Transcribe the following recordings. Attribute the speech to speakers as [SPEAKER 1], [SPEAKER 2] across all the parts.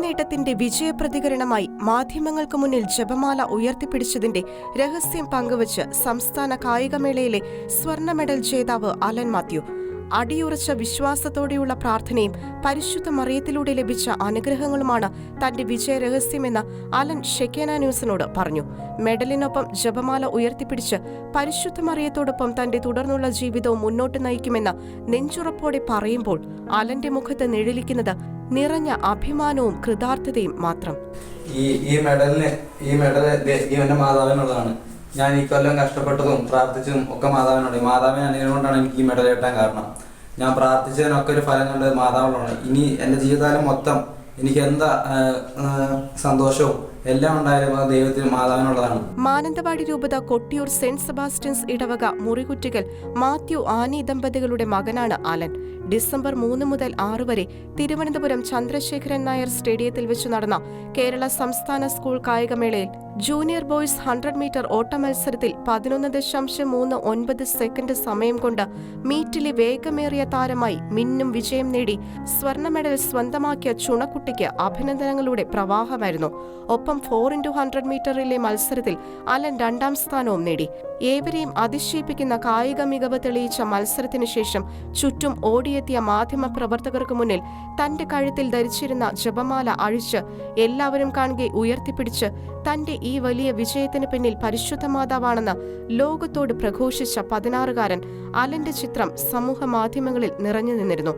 [SPEAKER 1] നേട്ടത്തിന്റെ വിജയപ്രതികരണമായി മാധ്യമങ്ങൾക്ക് മുന്നിൽ ജപമാല ഉയർത്തിപ്പിടിച്ചതിന്റെ രഹസ്യം പങ്കുവച്ച് സംസ്ഥാന കായികമേളയിലെ സ്വർണ മെഡൽ ജേതാവ് അലൻ മാത്യു. അടിയുറച്ച വിശ്വാസത്തോടെയുള്ള പ്രാർത്ഥനയും പരിശുദ്ധ മറിയത്തിലൂടെ ലഭിച്ച അനുഗ്രഹങ്ങളുമാണ് തന്റെ വിജയരഹസ്യമെന്ന് അലൻ ഷെക്കേന ന്യൂസിനോട് പറഞ്ഞു. മെഡലിനൊപ്പം ജപമാല ഉയർത്തിപ്പിടിച്ച് പരിശുദ്ധ മറിയത്തോടൊപ്പം തന്റെ തുടർന്നുള്ള ജീവിതവും മുന്നോട്ട് നയിക്കുമെന്ന് നെഞ്ചുറപ്പോടെ പറയുമ്പോൾ അലന്റെ മുഖത്ത് നിഴലിക്കുന്നത് നിറഞ്ഞ അഭിമാനവും കൃതാർത്ഥതയും മാത്രം.
[SPEAKER 2] ഈ ഈ മെഡലിന് ഈ മെഡൽ ഇവന്റെ മാതാവിനുള്ളതാണ്. ഞാൻ ഈ കൊല്ലം കഷ്ടപ്പെട്ടതും പ്രാർത്ഥിച്ചതും ഒക്കെ മാതാവിനോട് മാതാവിനെ അനുകൊണ്ടാണ് എനിക്ക് ഈ മെഡൽ കിട്ടാൻ കാരണം. ഞാൻ പ്രാർത്ഥിച്ചതിനൊക്കെ ഒരു ഫലം കണ്ടത് മാതാവിനോടാണ് ഇനി എന്റെ ജീവിതകാലം മൊത്തം എനിക്ക് എന്താ സന്തോഷവും എല്ലാം
[SPEAKER 1] മാനന്തവാടി രൂപത കൊട്ടിയൂർ സെന്റ് സെബാസ്റ്റ്യൻസ് ഇടവക മുറികുറ്റികൾ മാത്യു ആനി ദമ്പതികളുടെ മകനാണ് അലൻ. ഡിസംബർ മൂന്ന് മുതൽ ആറ് വരെ തിരുവനന്തപുരം ചന്ദ്രശേഖരൻ നായർ സ്റ്റേഡിയത്തിൽ വെച്ച് നടന്ന കേരള സംസ്ഥാന സ്കൂൾ കായികമേളയിൽ ജൂനിയർ ബോയ്സ് ഹൺഡ്രഡ് മീറ്റർ ഓട്ട മത്സരത്തിൽ പതിനൊന്ന് ദശാംശം മൂന്ന് ഒൻപത് സെക്കൻഡ് സമയം കൊണ്ട് മീറ്റിലെ വേഗമേറിയ താരമായി മിന്നും വിജയം നേടി സ്വർണ മെഡൽ സ്വന്തമാക്കിയ ചുണക്കുട്ടിക്ക് അഭിനന്ദനങ്ങളുടെ പ്രവാഹമായിരുന്നു. ഒപ്പം ഫോർ ഇന്റു ഹൺഡ്രഡ് മീറ്ററിലെ മത്സരത്തിൽ അലൻ രണ്ടാം സ്ഥാനവും നേടി. ഏവരെയും അതിശയിപ്പിക്കുന്ന കായിക മികവ് തെളിയിച്ച മത്സരത്തിനു ശേഷം ചുറ്റും ഓടിയെത്തിയ മാധ്യമ പ്രവർത്തകർക്ക് മുന്നിൽ തന്റെ കഴുത്തിൽ ധരിച്ചിരുന്ന ജപമാല അഴിച്ച് എല്ലാവരും കാണുകെ ഉയർത്തിപ്പിടിച്ച് തന്റെ ഈ വലിയ വിജയത്തിന് പിന്നിൽ പരിശുദ്ധ മാതാവാണെന്ന് ലോകത്തോട് പ്രഘോഷിച്ച പതിനാറുകാരൻ അലന്റെ ചിത്രം സമൂഹ മാധ്യമങ്ങളിൽ നിറഞ്ഞു നിന്നിരുന്നു.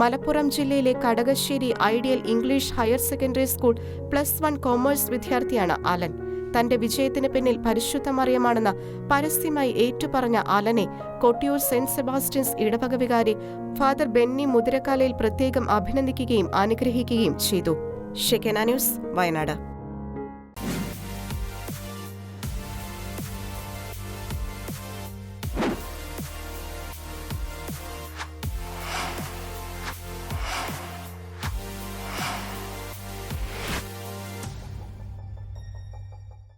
[SPEAKER 1] മലപ്പുറം ജില്ലയിലെ Kadakassery ideal English higher secondary school plus one commerce വിദ്യാർത്ഥിയാണ് അലൻ. തന്റെ വിജയത്തിന് പിന്നിൽ പരിശുദ്ധ മറിയമാണെന്ന് പരസ്യമായി ഏറ്റുപറഞ്ഞ അലനെ കൊട്ടിയൂർ സെന്റ് സെബാസ്റ്റ്യൻസ് ഇടവക വികാരി ഫാദർ ബെന്നി മുതിരക്കാലയിൽ പ്രത്യേകം അഭിനന്ദിക്കുകയും അനുഗ്രഹിക്കുകയും ചെയ്തു. ഷെക്കന ന്യൂസ് വയനാട്.